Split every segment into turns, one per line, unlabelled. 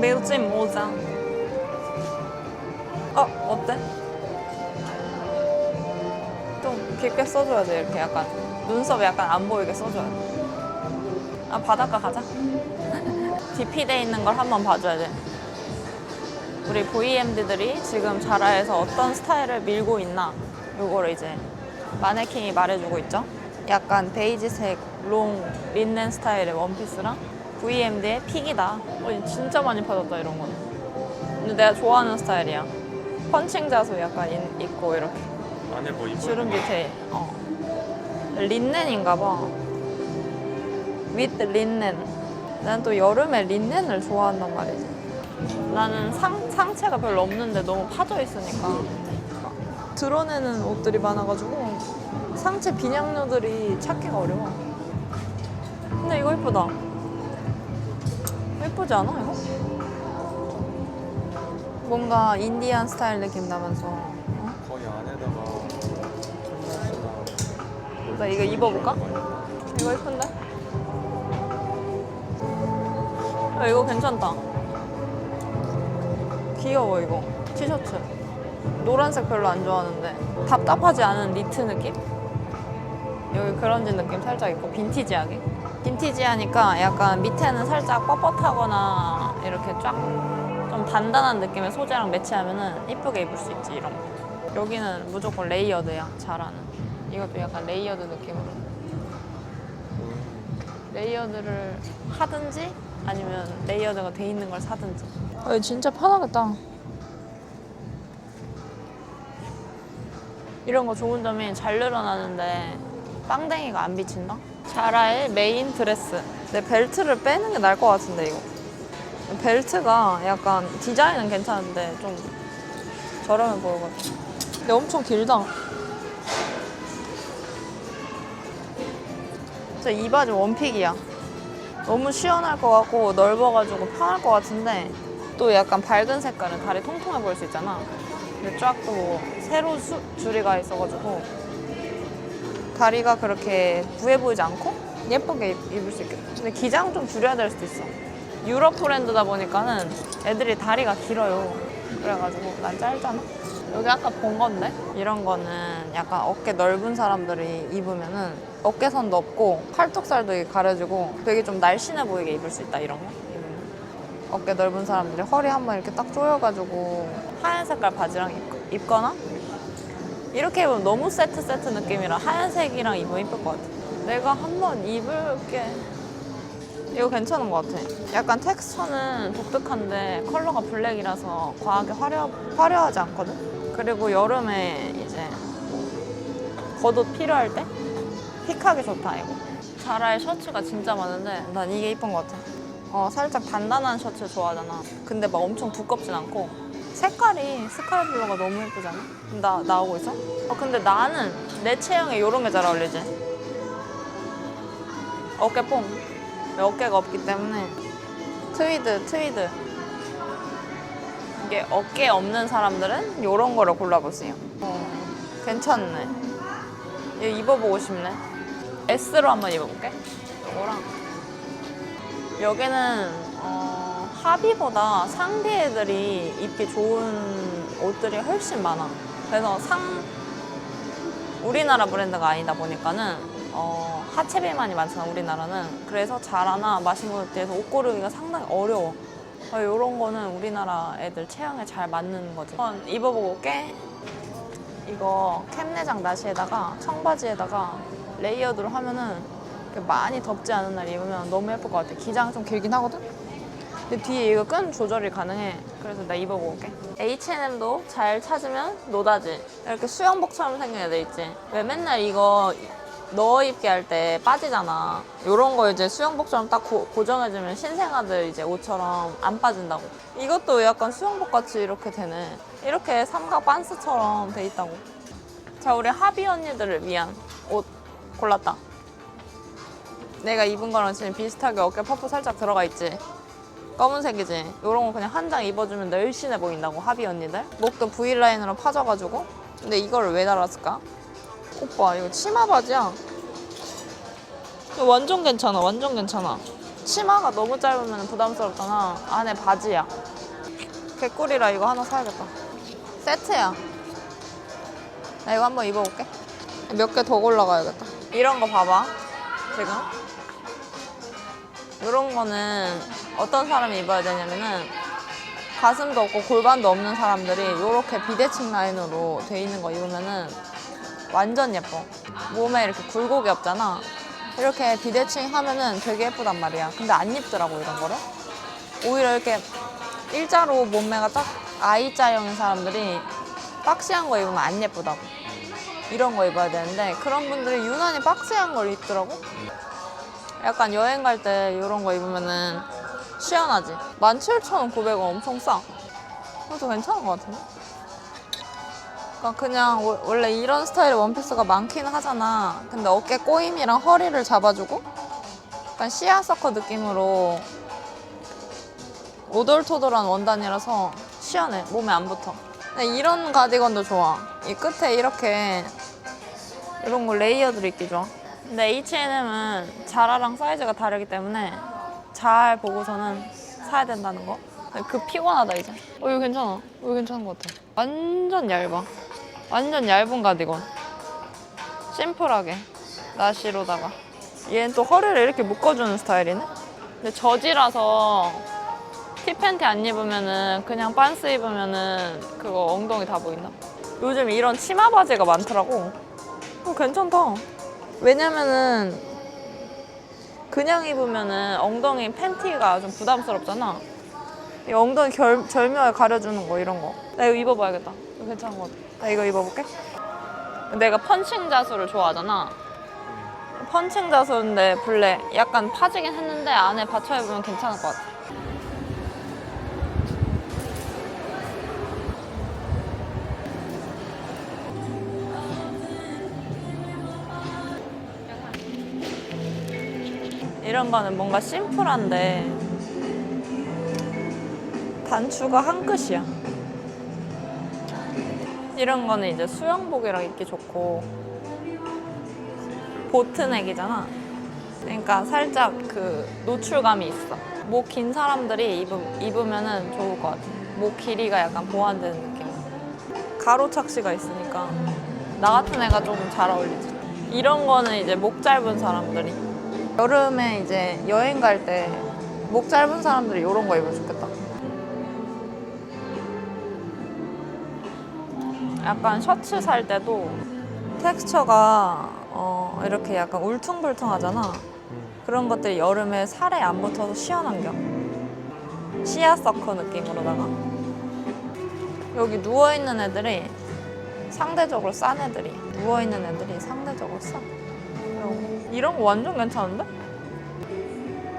밀짚 모자. 어 어때? 좀 깊게 써줘야 돼 이렇게 약간 눈썹 약간 안 보이게 써줘야 돼. 아 바닷가 가자. DP돼 있는 걸 한번 봐줘야 돼. 우리 VMD들이 지금 자라에서 어떤 스타일을 밀고 있나 요거를 이제 마네킹이 말해주고 있죠. 약간 베이지색 롱 린넨 스타일의 원피스랑 VMD의 픽이다. 어, 진짜 많이 파졌다 이런 거는. 근데 내가 좋아하는 스타일이야. 펀칭 자수 약간 인- 있고 이렇게
안에 뭐 입을
주름 밑에 어 린넨인가 봐. with 린넨. 난 또 여름에 린넨을 좋아한단 말이지. 나는 상, 상체가 별로 없는데 너무 파져 있으니까 드러내는 옷들이 많아가지고 상체 빈약류들이 찾기가 어려워. 근데 이거 예쁘다. 예쁘지 않아 이거? 뭔가 인디안 스타일 느낌 나면서 어?
거의 안에다가 나
이거 입어볼까? 이거 예쁜데? 야, 이거 괜찮다. 귀여워, 이거. 티셔츠. 노란색 별로 안 좋아하는데. 답답하지 않은 니트 느낌? 여기 그런지 느낌 살짝 있고, 빈티지하게. 빈티지하니까 약간 밑에는 살짝 뻣뻣하거나 이렇게 쫙 좀 단단한 느낌의 소재랑 매치하면은 이쁘게 입을 수 있지, 이런 거. 여기는 무조건 레이어드야, 잘하는. 이것도 약간 레이어드 느낌으로. 레이어드를 하든지 아니면 레이어드가 돼 있는 걸 사든지. 아, 진짜 편하겠다. 이런 거 좋은 점이 잘 늘어나는데 빵댕이가 안 비친다? 자라의 메인 드레스. 내 벨트를 빼는 게 나을 것 같은데 이거. 벨트가 약간 디자인은 괜찮은데 좀 저렴해 보여가지고. 근데 엄청 길다. 진짜 이 바지 원픽이야. 너무 시원할 것 같고 넓어가지고 편할 것 같은데 또 약간 밝은 색깔은 다리 통통해 보일 수 있잖아. 근데 쫙또 세로 수, 줄이 가 있어가지고 다리가 그렇게 부해 보이지 않고 예쁘게 입- 입을 수 있겠다. 근데 기장 좀 줄여야 될 수도 있어. 유럽 브랜드다 보니까는 애들이 다리가 길어요. 그래가지고 난 짧잖아. 여기 아까 본 건데 이런 거는 약간 어깨 넓은 사람들이 입으면은 어깨선도 없고 팔뚝살도 가려지고 되게 좀 날씬해 보이게 입을 수 있다 이런 거. 어깨 넓은 사람들이 허리 한번 이렇게 딱 조여가지고 하얀 색깔 바지랑 입, 입거나 이렇게 입으면 너무 세트 세트 느낌이라 하얀색이랑 입으면 이쁠 것 같아. 내가 한번 입을게. 이거 괜찮은 것 같아. 약간 텍스처는 독특한데 컬러가 블랙이라서 과하게 화려, 화려하지 않거든? 그리고 여름에 이제 겉옷 필요할 때 픽하기 좋다, 이거. 자라의 셔츠가 진짜 많은데 난 이게 이쁜 것 같아. 어, 살짝 단단한 셔츠 좋아하잖아. 근데 막 엄청 두껍진 않고 색깔이 스카이 블루가 너무 예쁘잖아. 나 나오고 있어? 어, 근데 나는 내 체형에 이런 게 잘 어울리지. 어깨 뽕. 어깨가 없기 때문에 트위드, 트위드. 이게 어깨 없는 사람들은 이런 거를 골라보세요. 어, 괜찮네. 이거 입어보고 싶네. S로 한번 입어볼게. 이거랑 여기는 어, 하비보다 상비 애들이 입기 좋은 옷들이 훨씬 많아. 그래서 상 우리나라 브랜드가 아니다 보니까는 어, 하체 비만이 많잖아 우리나라는. 그래서 자라나 마시모토에서 옷 고르기가 상당히 어려워. 이런 거는 우리나라 애들 체형에 잘 맞는 거지. 한번 입어보고 올게. 이거 캡내장 나시에다가 청바지에다가 레이어드로 하면은 많이 덥지 않은 날 입으면 너무 예쁠 것 같아. 기장 좀 길긴 하거든? 근데 뒤에 이거 끈 조절이 가능해. 그래서 나 입어보고 올게. H&M도 잘 찾으면 노다지. 이렇게 수영복처럼 생긴 애들 있지. 왜 맨날 이거 넣어 입게 할 때 빠지잖아. 이런 거 이제 수영복처럼 딱 고, 고정해주면 신생아들 이제 옷처럼 안 빠진다고. 이것도 약간 수영복 같이 이렇게 되네. 이렇게 삼각 반스처럼 돼 있다고. 자, 우리 하비 언니들을 위한 옷 골랐다. 내가 입은 거랑 지금 비슷하게 어깨 퍼프 살짝 들어가 있지. 검은색이지. 이런 거 그냥 한 장 입어주면 날씬해 보인다고 하비 언니들. 목도 V 라인으로 파져가지고. 근데 이거를 왜 달았을까? 오빠 이거 치마 바지야. 완전 괜찮아. 완전 괜찮아. 치마가 너무 짧으면 부담스럽잖아. 안에 바지야. 개꿀이라 이거 하나 사야겠다. 세트야. 나 이거 한번 입어볼게. 몇 개 더 골라가야겠다. 이런 거 봐봐. 지금. 이런 거는 어떤 사람이 입어야 되냐면은 가슴도 없고 골반도 없는 사람들이 이렇게 비대칭 라인으로 돼 있는 거 입으면은 완전 예뻐. 몸에 이렇게 굴곡이 없잖아. 이렇게 비대칭 하면은 되게 예쁘단 말이야. 근데 안 입더라고 이런 거를. 오히려 이렇게 일자로 몸매가 딱 I자형인 사람들이 박시한 거 입으면 안 예쁘다고. 이런 거 입어야 되는데 그런 분들이 유난히 박스한 걸 입더라고. 약간 여행 갈 때 이런 거 입으면은 시원하지. 17,900원 엄청 싸. 그것도 괜찮은 것 같은데? 그러니까 그냥 워- 원래 이런 스타일의 원피스가 많긴 하잖아. 근데 어깨 꼬임이랑 허리를 잡아주고 약간 시아서커 느낌으로 오돌토돌한 원단이라서 시원해. 몸에 안 붙어. 이런 가디건도 좋아. 이 끝에 이렇게 이런 거 레이어드로 입기 좋아. 근데 H&M은 자라랑 사이즈가 다르기 때문에 잘 보고서는 사야 된다는 거. 그 피곤하다 이제. 어 이거 괜찮아. 어, 이거 괜찮은 것 같아. 완전 얇아. 완전 얇은 가디건. 심플하게 나시로다가. 얘는 또 허리를 이렇게 묶어주는 스타일이네. 근데 저지라서 티 팬티 안 입으면은 그냥 반스 입으면은 그거 엉덩이 다 보인다. 요즘 이런 치마 바지가 많더라고. 어, 괜찮다. 왜냐면은 그냥 입으면은 엉덩이 팬티가 좀 부담스럽잖아. 이 엉덩이 결, 절묘하게 가려주는 거 이런 거. 나 이거 입어봐야겠다. 이거 괜찮은 것 같아. 나 이거 입어볼게. 내가 펀칭 자수를 좋아하잖아. 펀칭 자수인데 블랙. 약간 파지긴 했는데 안에 받쳐 입으면 괜찮을 것 같아. 이런 거는 뭔가 심플한데 단추가 한 끝이야. 이런 거는 이제 수영복이랑 입기 좋고 보트넥이잖아. 그러니까 살짝 그 노출감이 있어. 목 긴 사람들이 입으, 입으면은 좋을 것 같아. 목 길이가 약간 보완되는 느낌. 가로 착시가 있으니까 나 같은 애가 조금 잘 어울리지. 이런 거는 이제 목 짧은 사람들이 여름에 이제 여행 갈 때 목 짧은 사람들이 이런 거 입으면 좋겠다. 약간 셔츠 살 때도 텍스처가 어, 이렇게 약간 울퉁불퉁하잖아. 그런 것들이 여름에 살에 안 붙어서 시원한 겨. 시아서커 느낌으로다가. 여기 누워있는 애들이 상대적으로 싼 애들이. 누워있는 애들이 상대적으로 싸. 이런 거. 이런 거 완전 괜찮은데?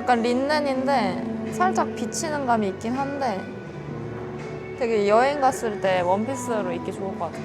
약간 린넨인데 살짝 비치는 감이 있긴 한데 되게 여행 갔을 때 원피스로 입기 좋을 것 같아.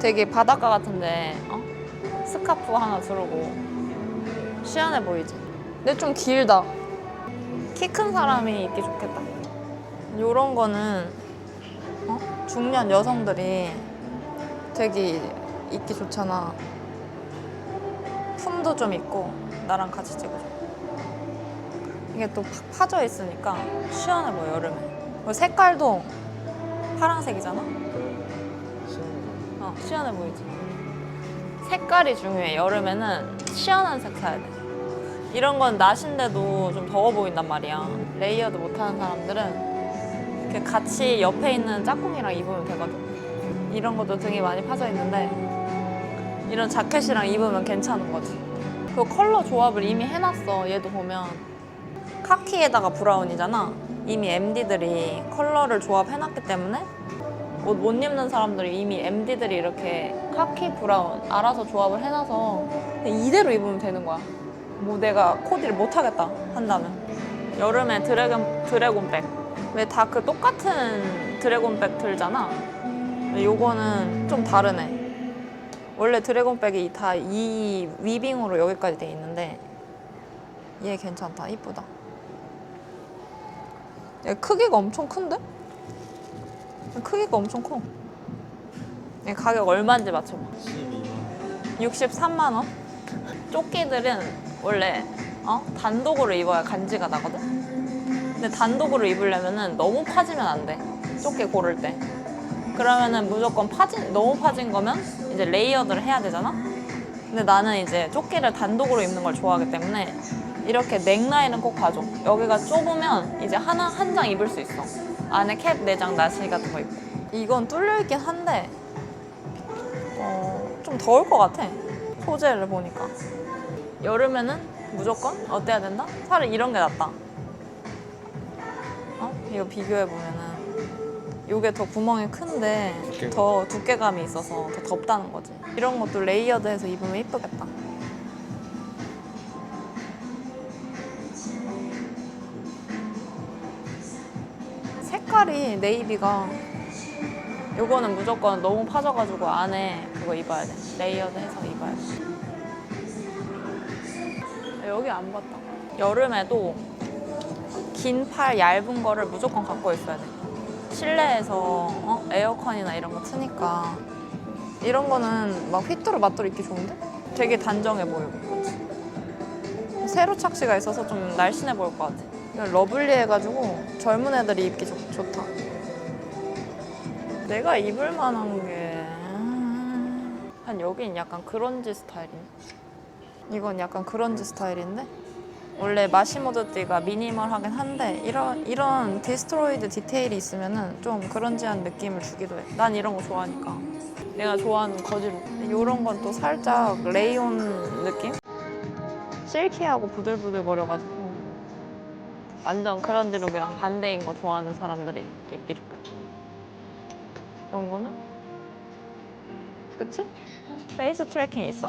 되게 바닷가 같은데 어? 스카프 하나 두르고 시원해 보이지? 근데 좀 길다. 키 큰 사람이 입기 좋겠다. 요런 거는 어? 중년 여성들이 되게 입기 좋잖아. 품도 좀 있고 나랑 같이 찍어줘. 이게 또 팍 파져 있으니까 시원해 보여 여름에. 색깔도 파란색이잖아. 어, 시원해 보이지? 색깔이 중요해. 여름에는 시원한 색 사야 돼. 이런 건 낮인데도 좀 더워 보인단 말이야. 레이어드 못하는 사람들은 이렇게 같이 옆에 있는 짝꿍이랑 입으면 되거든. 이런 것도 등이 많이 파져 있는데 이런 자켓이랑 입으면 괜찮은 거지. 그 컬러 조합을 이미 해놨어. 얘도 보면 카키에다가 브라운이잖아. 이미 MD들이 컬러를 조합해놨기 때문에 옷 못 입는 사람들이 이미 MD들이 이렇게 카키 브라운 알아서 조합을 해놔서 이대로 입으면 되는 거야. 뭐 내가 코디를 못 하겠다 한다면 여름에 드래곤 드래곤백 왜 다 그 똑같은 드래곤백 들잖아. 요거는 좀 다르네. 원래 드래곤백이 다 이 위빙으로 여기까지 돼 있는데 얘 괜찮다. 이쁘다. 얘 크기가 엄청 큰데? 크기가 엄청 커. 얘 가격 얼마인지 맞춰봐.
12만
63만 원? 조끼들은 원래 어? 단독으로 입어야 간지가 나거든? 근데 단독으로 입으려면은 너무 파지면 안 돼. 좁게 고를 때. 그러면은 무조건 파진, 너무 파진 거면 이제 레이어드를 해야 되잖아? 근데 나는 이제 조끼를 단독으로 입는 걸 좋아하기 때문에 이렇게 넥라인은 꼭 봐줘. 여기가 좁으면 이제 하나, 한 장 입을 수 있어. 안에 캡, 내장, 나시 같은 거 입고. 이건 뚫려 있긴 한데, 어, 좀 더울 것 같아. 소재를 보니까. 여름에는 무조건 어때야 된다? 차라리 이런 게 낫다. 어? 이거 비교해 보면은 이게 더 구멍이 큰데
두께가.
더 두께감이 있어서 더 덥다는 거지. 이런 것도 레이어드해서 입으면 이쁘겠다. 색깔이 네이비가 요거는 무조건 너무 파져가지고 안에 그거 입어야 돼. 레이어드 해서 입어야 돼. 여기 안 봤다. 여름에도 긴 팔 얇은 거를 무조건 갖고 있어야 돼. 실내에서 어? 에어컨이나 이런 거 트니까 이런 거는 막 휘뚜루 마뚜루 입기 좋은데? 되게 단정해 보이고 그치? 세로 착시가 있어서 좀 날씬해 보일 것 같아. 이건 러블리해가지고 젊은 애들이 입기 좋, 좋다. 내가 입을 만한 게 한 여긴 약간 그런지 스타일이네. 이건 약간 그런지 스타일인데 원래 마시모도띠가 미니멀하긴 한데 이런 이런 디스트로이드 디테일이 있으면은 좀 그런지한 느낌을 주기도 해. 난 이런 거 좋아하니까. 내가 좋아하는 거지로. 이런 건 또 살짝 레이온 느낌? 실키하고 부들부들 거려가지고 완전 그런지로 그냥 반대인 거 좋아하는 사람들이 좋고. 이런 거는 그치? 페이스 트래킹 있어.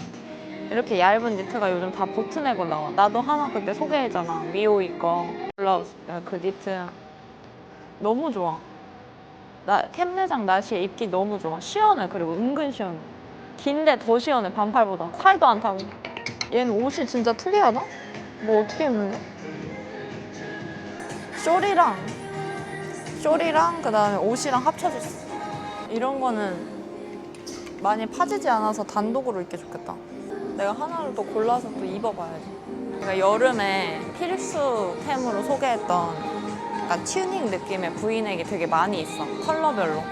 이렇게 얇은 니트가 요즘 다 보트넥으로 나와. 나도 하나 그때 소개했잖아. 미오 이 거 블라우스 아, 그 니트 너무 좋아. 나 캡내장 나시에 입기 너무 좋아. 시원해. 그리고 은근 시원해. 긴데 더 시원해 반팔보다. 살도 안 타고. 얘는 옷이 진짜 특이하다. 뭐 어떻게 입는데? 쇼리랑 쇼리랑 그 다음에 옷이랑 합쳐졌어. 이런 거는 많이 파지지 않아서 단독으로 입기 좋겠다. 내가 하나를 또 골라서 또 입어봐야지. 그러니까 여름에 필수템으로 소개했던 약간 튜닝 느낌의 브이넥이 되게 많이 있어. 컬러별로.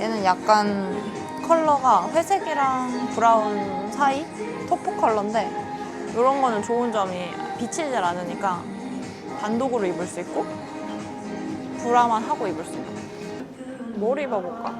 얘는 약간 컬러가 회색이랑 브라운 사이? 토프 컬러인데 이런 거는 좋은 점이 비치질 않으니까 단독으로 입을 수 있고 브라만 하고 입을 수 있고 뭘 입어볼까?